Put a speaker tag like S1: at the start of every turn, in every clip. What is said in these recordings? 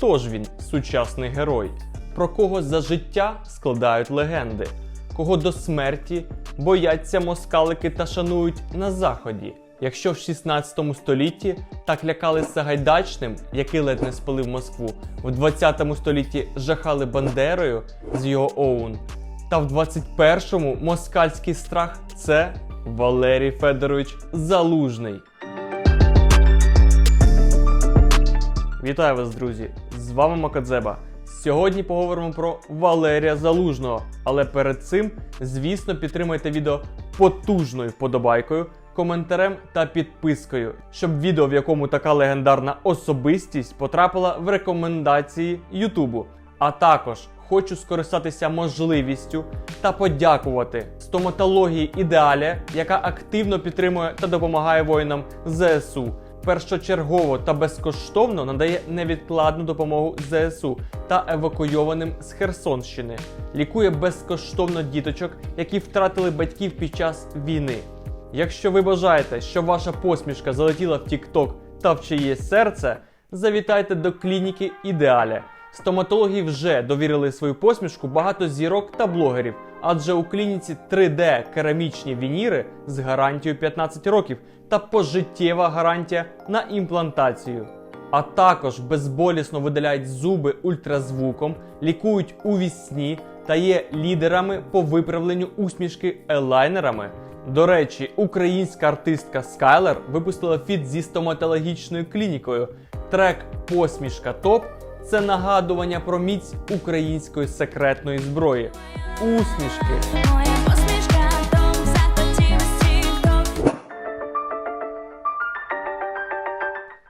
S1: хто ж він, сучасний герой, про кого за життя складають легенди, кого до смерті бояться москалики та шанують на заході. Якщо в 16 столітті так лякали Сагайдачним, який ледь не спалив Москву, в 20 столітті жахали Бандерою з його Оун, та в 21-му москальський страх це Валерій Федорович Залужний. Вітаю вас, друзі! З вами Макадзеба. Сьогодні поговоримо про Валерія Залужного. Але перед цим, звісно, підтримайте відео потужною вподобайкою, коментарем та підпискою, щоб відео, в якому така легендарна особистість потрапила в рекомендації Ютубу. А також хочу скористатися можливістю та подякувати стоматології Ідеаля, яка активно підтримує та допомагає воїнам ЗСУ. Першочергово та безкоштовно надає невідкладну допомогу ЗСУ та евакуйованим з Херсонщини. Лікує безкоштовно діточок, які втратили батьків під час війни. Якщо ви бажаєте, щоб ваша посмішка залетіла в TikTok та в чиєсь серце, завітайте до клініки Ідеаля. Стоматологи вже довірили свою посмішку багато зірок та блогерів, адже у клініці 3D керамічні вініри з гарантією 15 років та пожиттєва гарантія на імплантацію. А також безболісно видаляють зуби ультразвуком, лікують у вісні та є лідерами по виправленню усмішки елайнерами. До речі, українська артистка Скайлер випустила фіт зі стоматологічною клінікою. Трек Посмішка Топ це нагадування про міць української секретної зброї. Усмішки.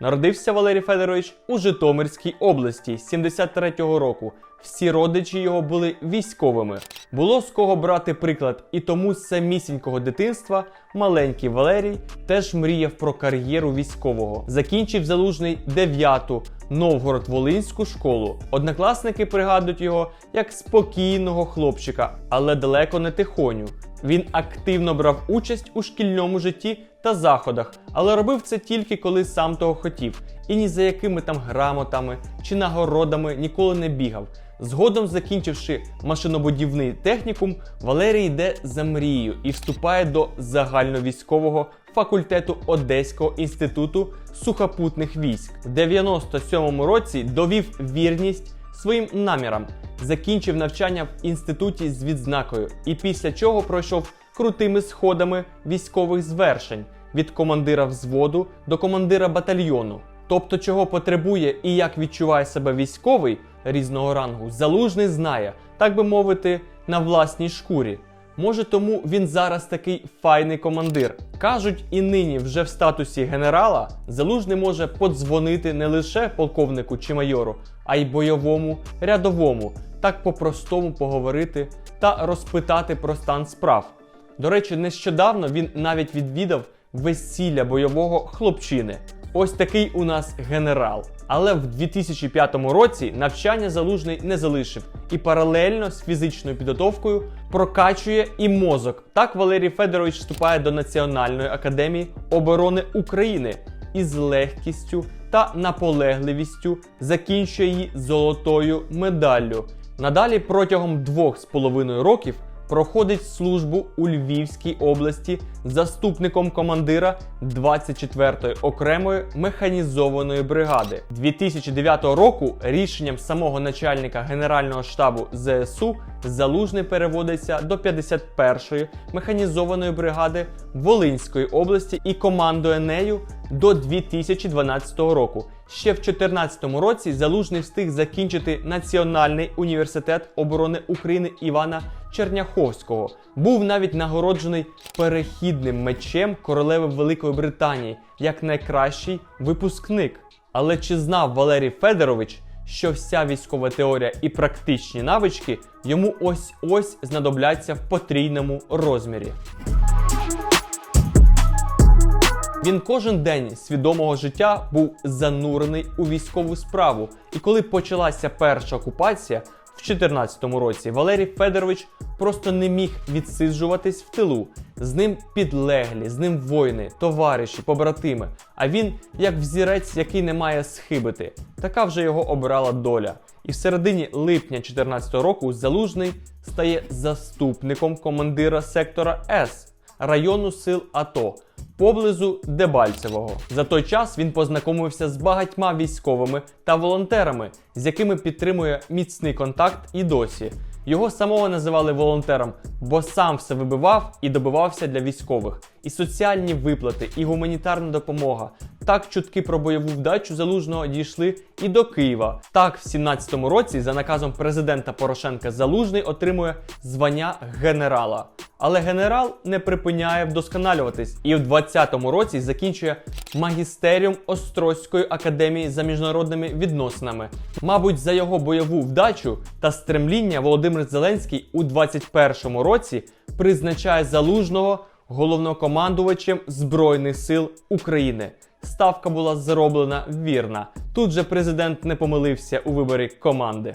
S1: Народився Валерій Федорович у Житомирській області 73-го року. Всі родичі його були військовими. Було з кого брати приклад, і тому з самісінького дитинства маленький Валерій теж мріяв про кар'єру військового. Закінчив залужний 9-ту Новгород-Волинську школу. Однокласники пригадують його як спокійного хлопчика, але далеко не тихоню. Він активно брав участь у шкільному житті та заходах, але робив це тільки коли сам того хотів, і ні за якими там грамотами чи нагородами ніколи не бігав. Згодом, закінчивши машинобудівний технікум, Валерій йде за мрією і вступає до загальновійськового факультету Одеського інституту сухопутних військ. В 97-му році довів вірність своїм намірам, закінчив навчання в інституті з відзнакою і після чого пройшов крутими сходами військових звершень від командира взводу до командира батальйону. Тобто, чого потребує і як відчуває себе військовий різного рангу, залужний знає, так би мовити, на власній шкурі. Може, тому він зараз такий файний командир. Кажуть, і нині вже в статусі генерала залужний може подзвонити не лише полковнику чи майору, а й бойовому рядовому, так по-простому поговорити та розпитати про стан справ. До речі, нещодавно він навіть відвідав весілля бойового хлопчини. Ось такий у нас генерал. Але в 2005 році навчання залужний не залишив і паралельно з фізичною підготовкою прокачує і мозок. Так Валерій Федорович вступає до Національної академії оборони України і з легкістю та наполегливістю закінчує її золотою медаллю. Надалі протягом двох з половиною років проходить службу у Львівській області заступником командира 24-ї окремої механізованої бригади. 2009 року рішенням самого начальника Генерального штабу ЗСУ Залужний переводиться до 51-ї механізованої бригади Волинської області і командує нею до 2012 року. Ще в 2014 році Залужний встиг закінчити Національний університет оборони України Івана Черняховського. Був навіть нагороджений перехідним мечем королеви Великої Британії як найкращий випускник. Але чи знав Валерій Федорович, що вся військова теорія і практичні навички йому ось ось знадобляться в потрійному розмірі? Він кожен день свідомого життя був занурений у військову справу, і коли почалася перша окупація, в 2014 році Валерій Федорович просто не міг відсиджуватись в тилу. З ним підлеглі, з ним воїни, товариші, побратими. А він як взірець, який не має схибити. Така вже його обирала доля. І в середині липня 2014 року Залужний стає заступником командира сектора С району сил АТО поблизу Дебальцевого. За той час він познайомився з багатьма військовими та волонтерами, з якими підтримує міцний контакт і досі. Його самого називали волонтером, бо сам все вибивав і добивався для військових. І соціальні виплати, і гуманітарна допомога. Так чутки про бойову вдачу залужного дійшли і до Києва. Так, в 17-му році, за наказом президента Порошенка, залужний отримує звання генерала. Але генерал не припиняє вдосконалюватись і в 20-му році закінчує магістеріум Острозької академії за міжнародними відносинами. Мабуть, за його бойову вдачу та стремління Володимир Зеленський у 21-му році призначає залужного головнокомандувачем Збройних сил України. Ставка була зроблена вірна. Тут же президент не помилився у виборі команди.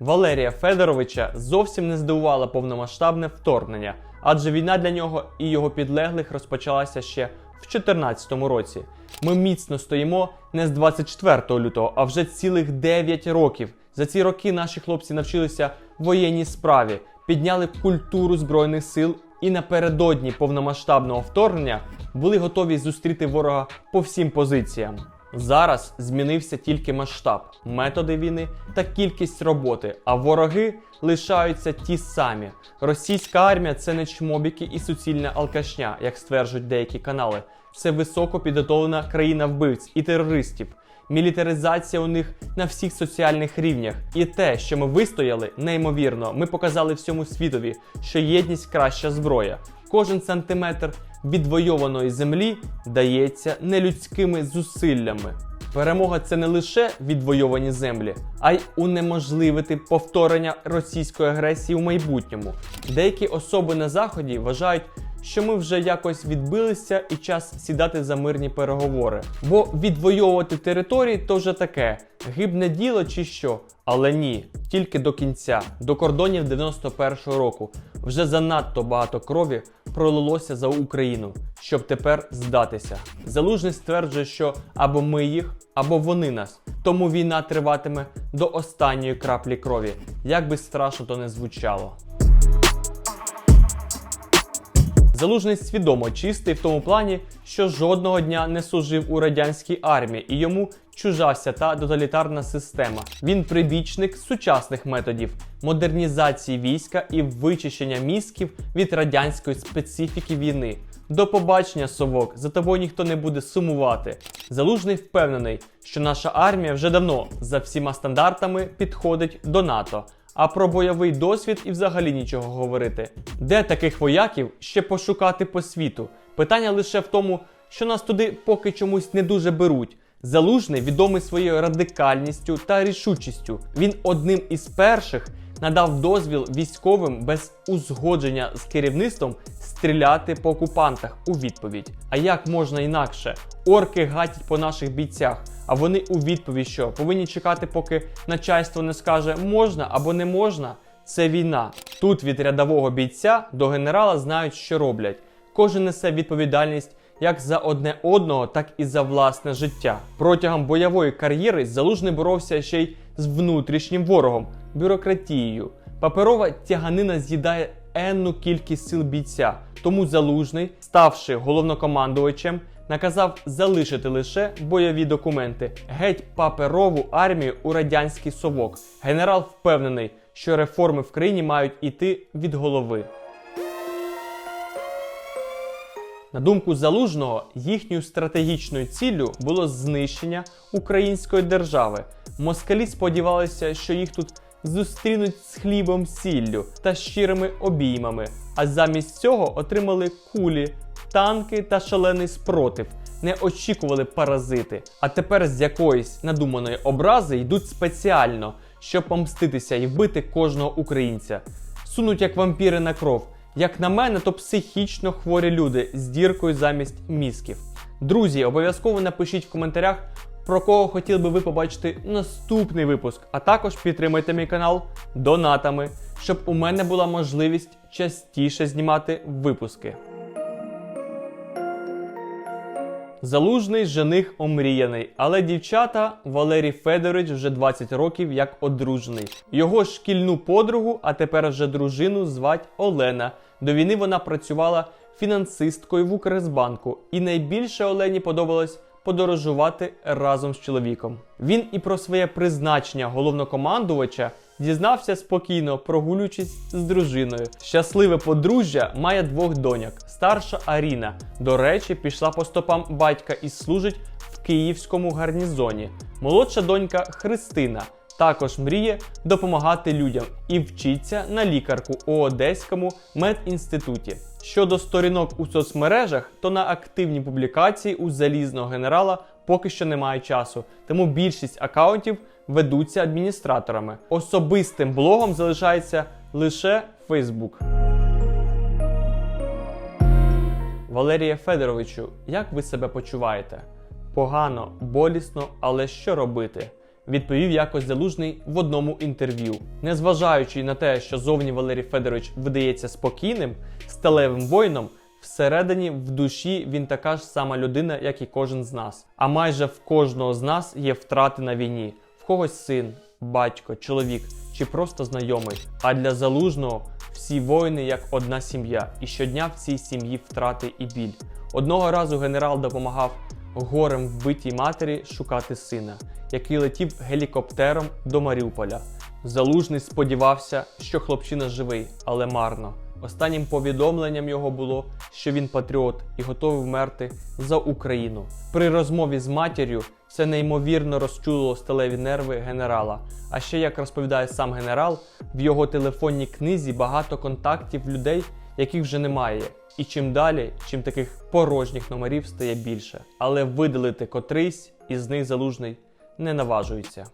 S1: Валерія Федоровича зовсім не здивувало повномасштабне вторгнення, адже війна для нього і його підлеглих розпочалася ще в 2014 році. Ми міцно стоїмо не з 24 лютого, а вже цілих 9 років. За ці роки наші хлопці навчилися воєнній справі, підняли культуру збройних сил і напередодні повномасштабного вторгнення були готові зустріти ворога по всім позиціям. Зараз змінився тільки масштаб, методи війни та кількість роботи, а вороги лишаються ті самі. Російська армія це не чмобіки і суцільна алкашня, як стверджують деякі канали. Це високо підготовлена країна вбивць і терористів. Мілітаризація у них на всіх соціальних рівнях. І те, що ми вистояли, неймовірно, ми показали всьому світові, що єдність краща зброя. Кожен сантиметр відвойованої землі дається нелюдськими зусиллями. Перемога це не лише відвойовані землі, а й унеможливити повторення російської агресії у майбутньому. Деякі особи на заході вважають, що ми вже якось відбилися і час сідати за мирні переговори. Бо відвоювати території то вже таке гибне діло чи що. Але ні, тільки до кінця, до кордонів 91-го року. Вже занадто багато крові пролилося за Україну, щоб тепер здатися. Залужний стверджує, що або ми їх, або вони нас. Тому війна триватиме до останньої краплі крові, як би страшно то не звучало. Залужний свідомо чистий в тому плані, що жодного дня не служив у радянській армії і йому чужа вся та тоталітарна система. Він прибічник сучасних методів модернізації війська і вичищення мізків від радянської специфіки війни. До побачення, совок, за тобою ніхто не буде сумувати. Залужний впевнений, що наша армія вже давно за всіма стандартами підходить до НАТО. А про бойовий досвід і взагалі нічого говорити. Де таких вояків ще пошукати по світу? Питання лише в тому, що нас туди поки чомусь не дуже беруть. Залужний відомий своєю радикальністю та рішучістю. Він одним із перших надав дозвіл військовим без узгодження з керівництвом стріляти по окупантах у відповідь. А як можна інакше? Орки гатять по наших бійцях, а вони у відповідь, що повинні чекати, поки начальство не скаже можна або не можна. Це війна. Тут від рядового бійця до генерала знають, що роблять. Кожен несе відповідальність як за одне одного, так і за власне життя. Протягом бойової кар'єри залужний боровся ще й з внутрішнім ворогом бюрократією. Паперова тяганина з'їдає енну кількість сил бійця. Тому залужний, ставши головнокомандувачем, наказав залишити лише бойові документи, геть паперову армію у радянський совок. Генерал впевнений, що реформи в країні мають іти від голови. На думку залужного, їхньою стратегічною ціллю було знищення української держави. Москалі сподівалися, що їх тут зустрінуть з хлібом сіллю та щирими обіймами, а замість цього отримали кулі, танки та шалений спротив. Не очікували паразити. А тепер з якоїсь надуманої образи йдуть спеціально, щоб помститися і вбити кожного українця. Сунуть як вампіри на кров. Як на мене, то психічно хворі люди з діркою замість мізків. Друзі, обов'язково напишіть в коментарях, про кого хотіли би ви побачити наступний випуск. А також підтримайте мій канал донатами, щоб у мене була можливість частіше знімати випуски. Залужний жених омріяний, але дівчата Валерій Федорович вже 20 років як одружений. Його шкільну подругу, а тепер вже дружину, звать Олена. До війни вона працювала фінансисткою в Укрзбанку, і найбільше Олені подобалось подорожувати разом з чоловіком. Він і про своє призначення головнокомандувача дізнався спокійно, прогулюючись з дружиною. Щасливе подружжя має двох доньок. Старша Аріна, до речі, пішла по стопам батька і служить в київському гарнізоні. Молодша донька Христина. Також мріє допомагати людям і вчиться на лікарку у Одеському медінституті. Щодо сторінок у соцмережах, то на активні публікації у залізного генерала поки що немає часу, тому більшість акаунтів ведуться адміністраторами. Особистим блогом залишається лише Facebook. Валерія Федоровичу, як ви себе почуваєте? Погано, болісно, але що робити? Відповів якось залужний в одному інтерв'ю. Незважаючи на те, що зовні Валерій Федорович видається спокійним, сталевим воїном, всередині в душі він така ж сама людина, як і кожен з нас. А майже в кожного з нас є втрати на війні: когось син, батько, чоловік чи просто знайомий. А для залужного всі воїни як одна сім'я, і щодня в цій сім'ї втрати і біль. Одного разу генерал допомагав горем вбитій матері шукати сина, який летів гелікоптером до Маріуполя. Залужний сподівався, що хлопчина живий, але марно. Останнім повідомленням його було, що він патріот і готовий вмерти за Україну. При розмові з матір'ю це неймовірно розчулило сталеві нерви генерала. А ще, як розповідає сам генерал, в його телефонній книзі багато контактів людей, яких вже немає. І чим далі, чим таких порожніх номерів стає більше. Але видалити котрийсь із них залужний не наважується.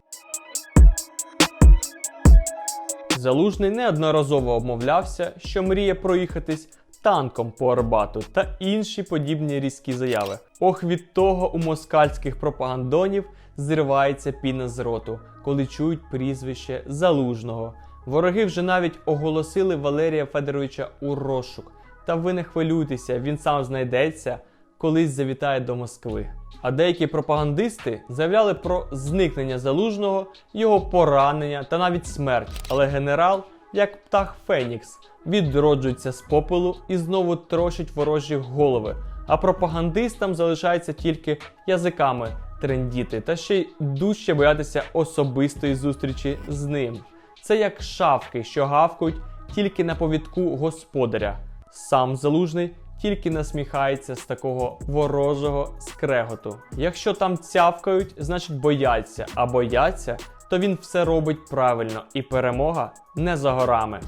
S1: Залужний неодноразово обмовлявся, що мріє проїхатись танком по Арбату та інші подібні різкі заяви. Ох, від того у москальських пропагандонів зривається піна з роту, коли чують прізвище Залужного. Вороги вже навіть оголосили Валерія Федоровича у розшук. Та ви не хвилюйтеся, він сам знайдеться, колись завітає до Москви. А деякі пропагандисти заявляли про зникнення залужного, його поранення та навіть смерть. Але генерал, як птах Фенікс, відроджується з попелу і знову трощить ворожі голови. А пропагандистам залишається тільки язиками трендіти та ще й дужче боятися особистої зустрічі з ним. Це як шавки, що гавкають тільки на повідку господаря. Сам залужний тільки насміхається з такого ворожого скреготу. Якщо там цявкають, значить бояться, а бояться, то він все робить правильно, і перемога не за горами.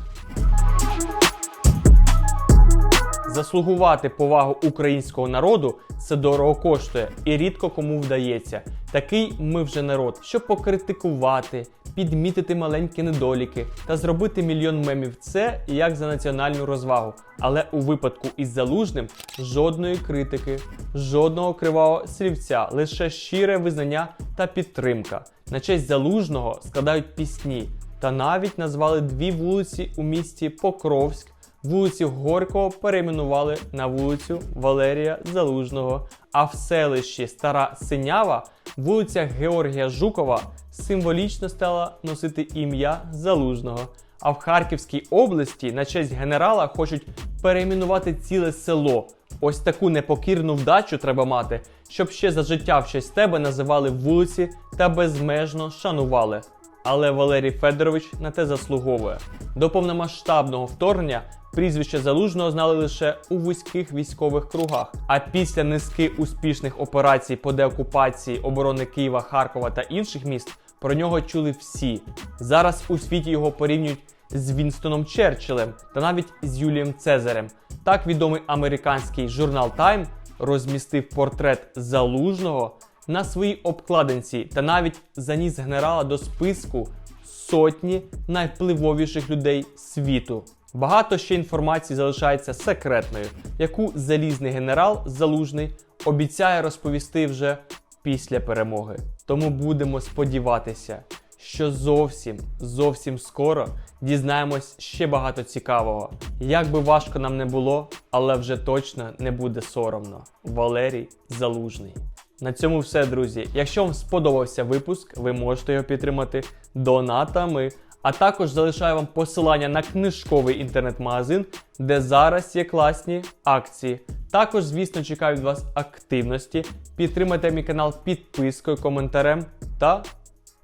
S1: Заслугувати повагу українського народу це дорого коштує і рідко кому вдається. Такий ми вже народ, щоб покритикувати, підмітити маленькі недоліки та зробити мільйон мемів. Це як за національну розвагу. Але у випадку із залужним жодної критики, жодного кривавого слівця, лише щире визнання та підтримка. На честь залужного складають пісні та навіть назвали дві вулиці у місті Покровськ. Вулицю Горького перейменували на вулицю Валерія Залужного, а в селищі Стара Синява вулиця Георгія Жукова символічно стала носити ім'я Залужного. А в Харківській області на честь генерала хочуть перейменувати ціле село. Ось таку непокірну вдачу треба мати, щоб ще за життя в честь тебе називали вулиці та безмежно шанували. Але Валерій Федорович на те заслуговує. До повномасштабного вторгнення прізвище залужного знали лише у вузьких військових кругах. А після низки успішних операцій по деокупації оборони Києва, Харкова та інших міст про нього чули всі. Зараз у світі його порівнюють з Вінстоном Черчиллем та навіть з Юлієм Цезарем. Так відомий американський журнал Time розмістив портрет залужного на своїй обкладинці та навіть заніс генерала до списку сотні найвпливовіших людей світу. Багато ще інформації залишається секретною, яку залізний генерал залужний обіцяє розповісти вже після перемоги. Тому будемо сподіватися, що зовсім зовсім скоро дізнаємось ще багато цікавого. Як би важко нам не було, але вже точно не буде соромно. Валерій Залужний. На цьому все, друзі. Якщо вам сподобався випуск, ви можете його підтримати донатами. А також залишаю вам посилання на книжковий інтернет-магазин, де зараз є класні акції. Також, звісно, чекаю від вас активності. Підтримайте мій канал підпискою, коментарем та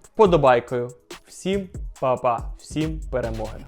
S1: вподобайкою. Всім па-па, всім перемоги!